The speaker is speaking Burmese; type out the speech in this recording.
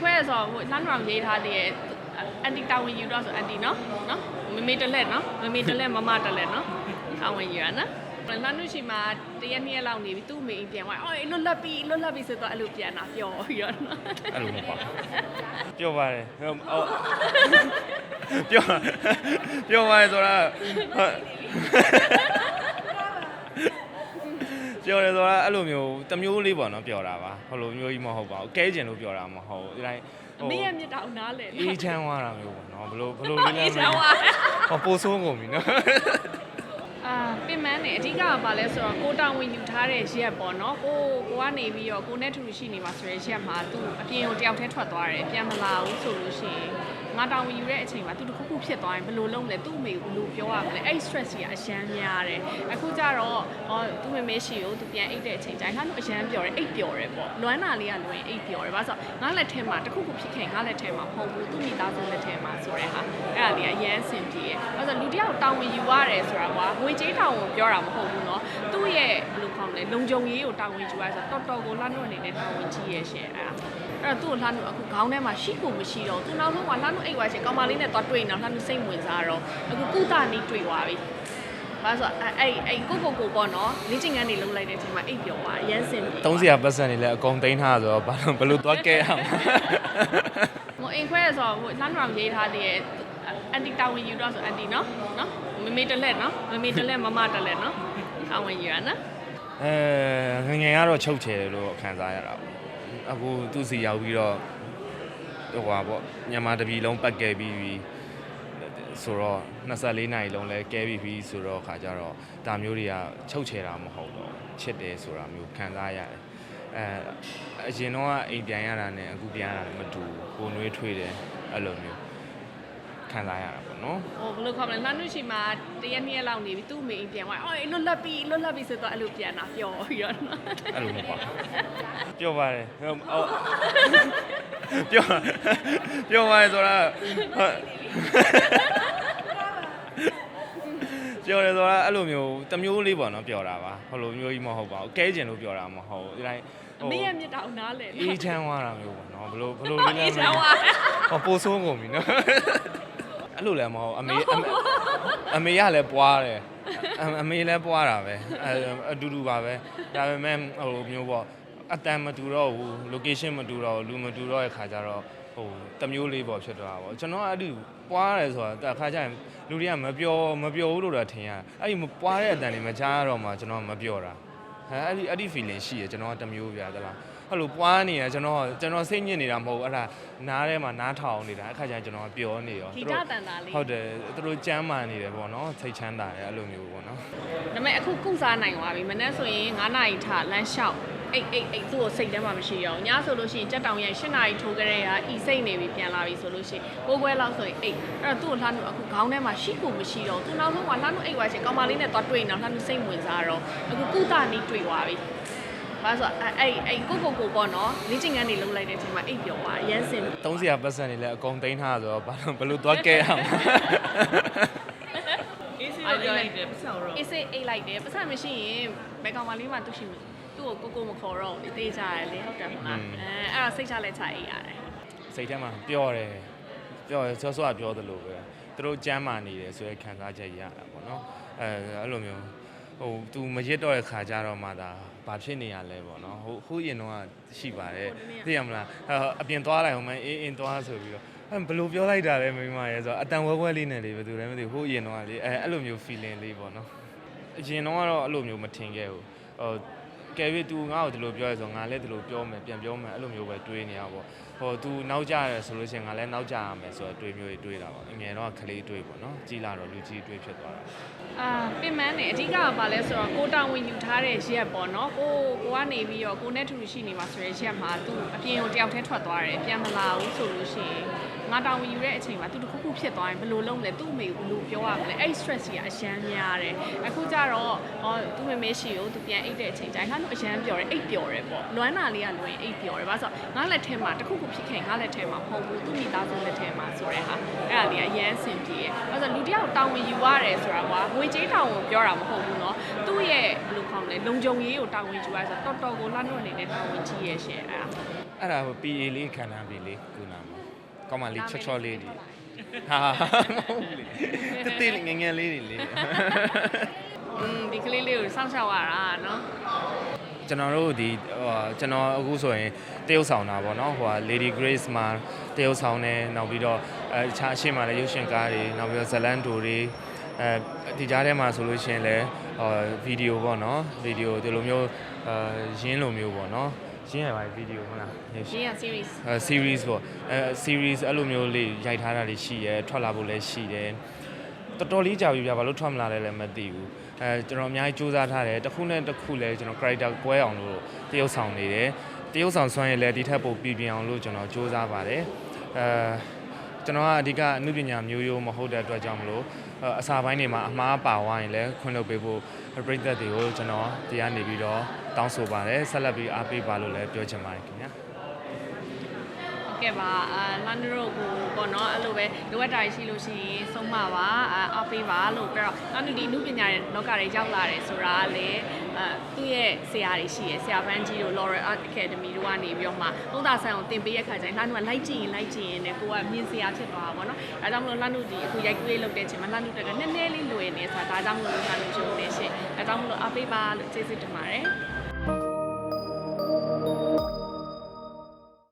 ခွဲရဆိုတော့ဟိုလှမ်းတော်ရေးထားသေးရဲ့အန်တီတာဝန်ယူတော့ဆိုအန်တီနော်နော်မမေတလက်နော်မမေတလက်မမတလက်နော်တာဝန်ယူရနော်လှမ်းလို့ရှိမှတရက်နှစ်ရက်လောက်နေပြီသူ့မိအိမ်ပြန်သွားအော်လွတ်လပ်ပြီလွတ်လပ်ပြီဆိုတော့အဲ့လိုပြန်တာပျော်ပြီးတော့နော်အဲ့လိုမပေါ့ပြောပါတယ်ဟိုအော်ပြောပြောပါတယ်ဆိုတာဟုတ် ပြောတယ်ဆိုတာအဲ့လိုမျိုးတစ်မျိုးလေးပေါ့နော်ပြောတာပါဟိုလိုမျိုးကြီးမဟုတ်ပါဘူးကဲကျင်လို့ပြောတာမဟုတ်ဘူးဒီတိုင်းအမေရဲ့မြတ်တာကိုနားလဲအေးချမ်းသွားတာမျိုးပေါ့နော်ဘလို့ဘလို့လေးလဲအေးချမ်းသွားဟောပိုဆိုးကုန်ပြီနော်အာပင်မန်းနေအဓိကကဘာလဲဆိုတော့ကိုတောင်ဝင်ယူထားတဲ့ရက်ပေါ့နော်ကိုကိုကနေပြီးတော့ကိုနဲ့ထူရှိနေမှာဆိုတဲ့ရက်မှာသူအပြင်ကိုတယောက်တည်းထွက်သွားတယ်ပြန်မလာဘူးဆိုလို့ရှိရင် ငါတောင်ဝင်ယူတဲ့အချိန်မှာသူတခုခုဖြစ်သွားရင်ဘယ်လိုလုပ်မလဲသူ့အမေကိုဘယ်လိုပြောရမလဲအဲ့ stress ကြီးကအရန်များတယ်အခုကျတော့ဟောသူ့မေမေရှိကိုသူပြန်အိတ်တဲ့အချိန်ကျရင်ငါတို့အရန်ပြောတယ်အိတ်ပြောတယ်ပေါ့လွမ်းနာလေးကလွင်အိတ်ပြောတယ်ဘာလို့ဆိုတော့ငါလက်ထဲမှာတခုခုဖြစ်ခဲ့ငါလက်ထဲမှာမဟုတ်ဘူးသူ့မိသားစုလက်ထဲမှာဆိုတဲ့ဟာအဲ့ဒါလေးကအရန်ဆင်ပြေတယ်ဘာလို့ဆိုတော့လူတစ်ယောက်တောင်ဝင်ယူရတယ်ဆိုတာကငွေကြေးတောင်ကိုပြောတာမဟုတ်ဘူးเนาะသူ့ရဲ့ဘယ်လိုခေါ်မလဲလုံခြုံရေးကိုတောင်ဝင်ယူရဆိုတော့တော်တော်ကိုလှမ်းလို့အနေနဲ့တောင်ဝင်ကြီးရဲ့ရှင်အဲ့ဒါအဲ့တော့သူ့ကိုလှမ်းလို့အခုခေါင်းထဲမှာရှိကိုမရှိတော့သူနောက်ဆုံးကလှမ်းလို့ အိတ်သွားရှင်ကောင်မလေးနဲ့သွားတွေ့နေတော့လှမ်းလို့စိတ်ဝင်စားတော့အခုကုသနီးတွေ့သွားပြီဘာလို့ဆိုတော့အဲ့အဲ့ကိုကိုကိုပေါ့နော်လေ့ကျင့်ခန်းတွေလုပ်လိုက်တဲ့အချိန်မှာအိတ်ပြောသွားရမ်းစင်ပြေသုံးစရာပတ်စံနေလဲအကုန်သိမ်းထားဆိုတော့ဘာလို့ဘလို့သွားကဲရမှာဟိုအိမ်ခွဲရဆိုတော့ဟိုလှမ်းတော်ရေးထားသေးရဲ့အန်တီတာဝန်ယူတော့ဆိုအန်တီနော်နော်မမေတလက်နော်မမေတလက်မမတလက်နော်တာဝန်ယူရနော်အဲငယ်ငယ်ကတော့ချုပ်ချယ်လို့ခံစားရတာပေါ့အခုသူ့စီရောက်ပြီးတော့ ဟိုပါပေါ့မြန်မာတပြည်လုံးပတ်ခဲ့ပြီးပြီဆိုတော့24နိုင်လုံးလဲကဲပြီးပြီဆိုတော့ခါကြတော့ဒါမျိုးတွေကချုပ်ချယ်တာမဟုတ်တော့ချစ်တယ်ဆိုတာမျိုးခံစားရတယ်အဲအရင်တော့အိမ်ပြန်ရတာနဲ့အခုပြန်ရတာမတူဘူးကိုယ်နှွေးထွေးတယ်အဲ့လိုမျိုး ခံစားရတာပေါ့နော်ဟိုဘယ်လိုခေါ်မလဲလှမ်းလို့ရှိမှတရက်နှစ်ရက်လောက်နေပြီသူ့မိအိမ်ပြန်သွားအော်လွတ်လပ်ပြီလွတ်လပ်ပြီဆိုတော့အဲ့လိုပြန်တာပျော်ပြီးတော့နော်အဲ့လိုမပေါ့ပြောပါတယ်ဟိုအော်ပြောပြောပါတယ်ဆိုတာဟုတ်ပြောတယ်ဆိုတာအဲ့လိုမျိုးတစ်မျိုးလေးပေါ့နော်ပြောတာပါဟိုလိုမျိုးကြီးမဟုတ်ပါဘူးကဲကျင်လို့ပြောတာမဟုတ်ဘူးဒီတိုင်းအမေရဲ့မြတ်တာကိုနားလဲအေးချမ်းသွားတာမျိုးပေါ့နော်ဘလို့ဘလို့လေးလဲအေးချမ်းသွားဟောပိုဆိုးကုန်ပြီနော် အဲ့လိုလည်းမဟုတ်အမေအမေအမေကလည်းပွားတယ်အအမေလည်းပွားတာပဲအဲအတူတူပါပဲဒါပေမဲ့ဟိုမျိုးပေါ့အတန်မတူတော့ဘူး location မတူတော့ဘူးလူမတူတော့တဲ့ခါကျတော့ဟိုတစ်မျိုးလေးပေါ့ဖြစ်သွားတာပေါ့ကျွန်တော်ကအဲ့ဒီပွားတယ်ဆိုတာတခါကျရင်လူတွေကမပြောမပြောဘူးလို့တော့ထင်ရအဲ့ဒီမပွားတဲ့အတန်တွေမကြားရတော့မှကျွန်တော်ကမပြောတာဟဲ့အဲ့ဒီအဲ့ဒီ feeling ရှိရကျွန်တော်ကတစ်မျိုးပြသလား အဲ့လိုပွားနေရကျွန်တော်ကျွန်တော်စိတ်ညစ်နေတာမဟုတ်ဘူးအဲ့ဒါနားထဲမှာနားထောင်နေတာအခါကျရင်ကျွန်တော်ကပျော်နေရောဂီသူတတို့တန်တာလေးဟုတ်တယ်သူတို့ကြမ်းမာနေတယ်ပေါ့နော်စိတ်ချမ်းသာတယ်အဲ့လိုမျိုးပေါ့နော်ဒါပေမဲ့အခုကုစားနိုင်သွားပြီမနေ့ဆိုရင်9နာရီထလမ်းလျှောက်အိတ်အိတ်အိတ်သူ့ကိုစိတ်ထဲမှာမရှိရအောင်ညဆိုလို့ရှိရင်ကြက်တောင်ရဲ့8နာရီထိုးကြတဲ့ဟာဤစိတ်နေပြီပြန်လာပြီဆိုလို့ရှိရင်ကိုယ်ခွဲလောက်ဆိုရင်အိတ်အဲ့တော့သူ့ကိုလှမ်းလို့အခုခေါင်းထဲမှာရှိကိုမရှိတော့သူနောက်ဆုံးကလှမ်းလို့အိတ်သွားချင်ကောင်မလေးနဲ့သွားတွေ့နေတော့လှမ်းလို့စိတ်ဝင်စားတော့အခုကုသနီးတွေ့သွားပြီ ဘာလို့ဆိုအဲ့အဲ့အဲ့ကိုကိုကိုပေါ့နော်လေ့ကျင့်ခန်းတွေလုပ်လိုက်တဲ့အချိန်မှာအိတ်ပြောသွားရမ်းစင်ပြီသုံးစရာပတ်စံနေလဲအကုန်သိမ်းထားဆိုတော့ဘာလို့ဘလို့သွားကဲရမှာအေးစီတော့အိတ်လိုက်တယ်ပတ်စံတော့အေးစိတ်အိတ်လိုက်တယ်ပတ်စံမရှိရင်ဘယ်ကောင်မလေးမှသူ့ရှိမသူ့ကိုကိုကိုမခေါ်တော့ဘူးလေတေးကြရလေဟုတ်တယ်မလားအဲအဲ့ဒါစိတ်ချလက်ချအိတ်ရတယ်စိတ်ထဲမှာပျော့တယ်ပျော့တယ်ဆောဆောကပြောသလိုပဲသူတို့ကြမ်းမာနေတယ်ဆိုရဲခံစားချက်ရတာပေါ့နော်အဲအဲ့လိုမျိုး ဟို तू မရစ်တော့တဲ့ခါကြတော့မှဒါဘာဖြစ်နေရလဲပေါ့နော်ဟိုဟိုရင်တော့ရှိပါတယ်သိရမလားအပြင်သွားလိုက်အောင်မအေးအင်းသွားဆိုပြီးတော့အဲဘလို့ပြောလိုက်တာလဲမိမရဲ့ဆိုတော့အတန်ဝဲဝဲလေးနဲ့လေဘယ်သူလဲမသိဘူးဟိုရင်တော့လေအဲအဲ့လိုမျိုး feeling လေးပေါ့နော်အရင်တော့ကတော့အဲ့လိုမျိုးမထင်ခဲ့ဘူးဟိုကယ်ပြီး तू ငါ့ကိုဒီလိုပြောရဆိုငါလည်းဒီလိုပြောမယ်ပြန်ပြောမယ်အဲ့လိုမျိုးပဲတွေးနေရပါဘော ဟို तू နောက်ကြရဲဆိုလို့ရှိရင်ငါလည်းနောက်ကြရမယ်ဆိုတော့တွေးမျိုးတွေတွေးတာပါအငယ်တော့ကလေးတွေးပေါ့နော်ကြီးလာတော့လူကြီးတွေးဖြစ်သွားတာအာပင်မန်းနေအဓိကကဘာလဲဆိုတော့ကိုတောင်ဝင်ယူထားတဲ့ရက်ပေါ့နော်ကိုကိုကနေပြီးတော့ကိုနဲ့ထူရှိနေမှာဆိုတဲ့ရက်မှာသူအပြင်ကိုတယောက်တည်းထွက်သွားတယ်ပြန်မလာဘူးဆိုလို့ရှိရင်ငါတောင်ဝင်ယူတဲ့အချိန်မှာသူတခုခုဖြစ်သွားရင်ဘယ်လိုလုပ်မလဲသူ့အမေကိုဘယ်လိုပြောရမလဲအဲ့ stress ကြီးကအရန်များတယ်အခုကျတော့ဟောသူ့မေမေရှိကိုသူပြန်အိတ်တဲ့အချိန်ကျရင်ငါတို့အရန်ပြောတယ်အိတ်ပြောတယ်ပေါ့လွမ်းနာလေးကလွင်အိတ်ပြောတယ်ဘာလို့ဆိုတော့ငါလက်ထဲမှာတခုခုဖြစ်ခဲ့ငါလက်ထဲမှာမဟုတ်ဘူးသူ့မိသားစုလက်ထဲမှာဆိုတဲ့ဟာအဲ့ဒါလေးကအရန်ဆင်ပြေတယ်ဘာလို့ဆိုလူတစ်ယောက်တောင်ဝင်ယူရတယ်ဆိုတာကငွေကြေးတောင်ကိုပြောတာမဟုတ်ဘူးเนาะသူ့ရဲ့ဘယ်လိုခေါ်မလဲလုံခြုံရေးကိုတောင်ဝင်ယူရဆိုတော့တော်တော်ကိုလှမ်းလို့အနေနဲ့တောင်ဝင်ကြီးရဲ့ရှင်အဲ့ဒါ အဲ့ဒါဟို PA လေးခံထားပြီလေခုနမှာကောင်းမလေးချော့ချော့လေးတွေဟာမဟုတ်လေတတိငယ်ငယ်လေးတွေလေ อืมဒီကလေးလေးကိုစောင့်ရှောက်ရတာเนาะ ကျွန်တော်တို့ဒီဟိုကျွန်တော်အခုဆိုရင်တရုတ်ဆောင်တာပေါ့နော်ဟိုဟာ Lady Grace မှာတရုတ်ဆောင်နေနောက်ပြီးတော့အဲအခြားအရှိမှလည်းရုပ်ရှင်ကားတွေနောက်ပြီးတော့ဇလန်တိုတွေအဲဒီကြားထဲမှာဆိုလို့ရှိရင်လည်းဟိုဗီဒီယိုပေါ့နော်ဗီဒီယိုဒီလိုမျိုးအဲရင်းလိုမျိုးပေါ့နော်ရင်းရပါဗီဒီယိုဟုတ်လားရင်းရ series အဲ series ပေါ့အဲ series အဲ့လိုမျိုးလေးရိုက်ထားတာတွေရှိရဲထွက်လာဖို့လည်းရှိတယ် တော်တော်လေးကြာပြီဗျာဘာလို့ထွက်မလာလဲလည်းမသိဘူးအဲကျွန်တော်အများကြီးစူးစမ်းထားတယ်တစ်ခုနဲ့တစ်ခုလည်းကျွန်တော် character ကွဲအောင်လို့တရုပ်ဆောင်နေတယ်တရုပ်ဆောင်ဆွမ်းရည်လည်းဒီထက်ပိုပြည်ပြင်းအောင်လို့ကျွန်တော်စူးစမ်းပါတယ်အဲကျွန်တော်ကအဓိကအမှုပညာမျိုးရိုးမဟုတ်တဲ့အတွက်ကြောင့်မလို့အဲအစာပိုင်းတွေမှာအမှားပါသွားရင်လည်းခွင့်လုပ်ပေးဖို့ပြိသက်တွေကိုကျွန်တော်တရားနေပြီးတော့တောင်းဆိုပါတယ်ဆက်လက်ပြီးအားပေးပါလို့လည်းပြောချင်ပါတယ်ခင်ဗျာ ဟုတ်ကဲ့ပါအာလန်ဒရိုကိုပေါ့နော်အဲ့လိုပဲလိုအပ်တာရှိလို့ရှိရင်ဆုံးမပါအာအပေးပါလို့ပြီးတော့နောက်ဒီနုပညာရဲ့လောကတွေရောက်လာတယ်ဆိုတာကလည်းအာသူ့ရဲ့ဆရာတွေရှိရယ်ဆရာပန်းကြီးတို့ Laurel Art Academy တို့ကနေပြီးတော့မှသုံးသာဆန်ကိုတင်ပေးရခါကျရင်လှမ်းကလိုက်ကြည့်ရင်လိုက်ကြည့်ရင်လည်းကိုကမြင်ဆရာဖြစ်သွားတာပေါ့နော်အဲဒါကြောင့်မလို့လှမ်းတို့ဒီအခုရိုက်ကူးလေးလုပ်တဲ့အချိန်မှာလှမ်းတို့တက်ကနည်းနည်းလေးလွယ်နေဆိုတာဒါကြောင့်မလို့လှမ်းတို့ရှုံးနေရှင့်အဲဒါကြောင့်မလို့အပေးပါလို့ကျေးဇူးတင်ပါတယ်